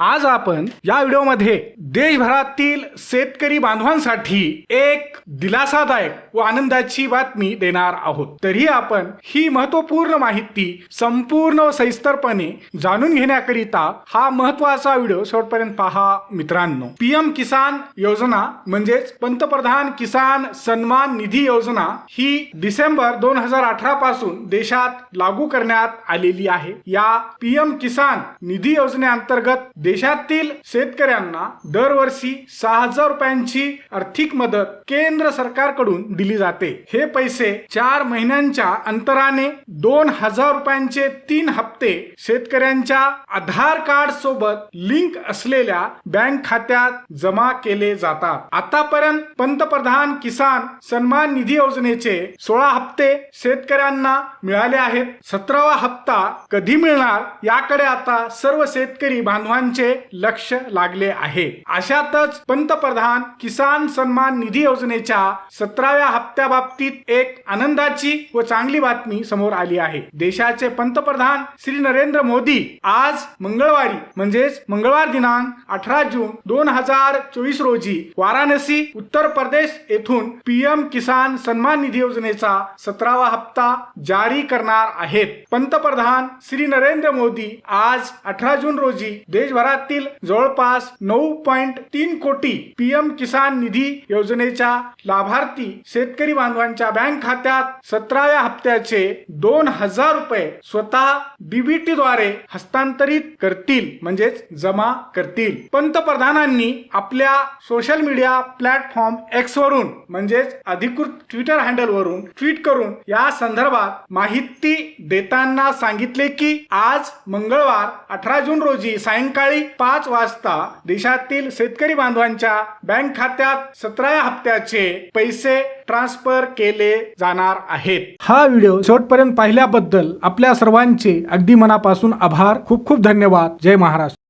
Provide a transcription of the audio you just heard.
आज आपण या व्हिडिओमध्ये देशभरातील शेतकरी बांधवांसाठी एक दिलासादायक व आनंदाची बातमी देणार आहोत. तरी आपण ही महत्त्वपूर्ण माहिती संपूर्ण व सविस्तरपणे जाणून घेण्याकरिता हा महत्त्वाचा व्हिडिओ शेवटपर्यंत पहा मित्रांनो. पीएम किसान योजना म्हणजेच पंतप्रधान किसान सन्मान निधी योजना ही डिसेंबर दोन हजार अठरा पासून देशात लागू करण्यात आलेली आहे. या पीएम किसान निधी योजनेअंतर्गत देशातील शेतकऱ्यांना दरवर्षी सहा हजार रुपयांची आर्थिक मदत केंद्र सरकारकडून दिली जाते. हे पैसे चार महिन्यांच्या अंतराने दोन हजार रुपयांचे तीन हप्ते शेतकऱ्यांच्या आधार कार्ड सोबत लिंक असलेल्या बँक खात्यात जमा केले जातात. आतापर्यंत पंतप्रधान किसान सन्मान निधी योजनेचे सोळा हप्ते शेतकऱ्यांना मिळाले आहेत. सतरावा हप्ता कधी मिळणार याकडे आता सर्व शेतकरी बांधवांचे लक्ष लागले आहे. अशातच पंतप्रधान किसान सन्मान निधी योजनेच्या सतराव्या हप्त्याबाबतीत एक आनंदाची व चांगली बातमी समोर आली आहे. देशाचे पंतप्रधान श्री नरेंद्र मोदी आज मंगळवारी म्हणजेच मंगळवार दिनांक अठरा जून दोन हजार चोवीस रोजी वाराणसी उत्तर प्रदेश येथून पीएम किसान सन्मान निधी योजनेचा सतरावा हप्ता जारी करणार आहेत. पंतप्रधान श्री नरेंद्र मोदी आज अठरा जून रोजी शहरातील जवळपास नऊ पॉइंट तीन कोटी पीएम किसान निधी योजनेच्या लाभार्थी शेतकरी बांधवांच्या बँक खात्यात सतराव्या हप्त्याचे दोन हजार रुपये स्वतः डीबीटी द्वारे हस्तांतरित करतील म्हणजेच जमा करतील. पंतप्रधानांनी आपल्या सोशल मीडिया प्लॅटफॉर्म एक्स वरून म्हणजेच अधिकृत ट्विटर हँडल वरून ट्विट करून या संदर्भात माहिती देताना सांगितले की आज मंगळवार अठरा जून रोजी सायंकाळी पाच वाजता देशातील शेतकरी बांधवांच्या बँक खात्यात सतराव्या हप्त्याचे पैसे ट्रान्सफर केले जाणार आहेत. हा व्हिडिओ शेवटपर्यंत पाहिल्याबद्दल आपल्या सर्वांचे अगदी मनापासून आभार. खूप खूप धन्यवाद. जय महाराष्ट्र.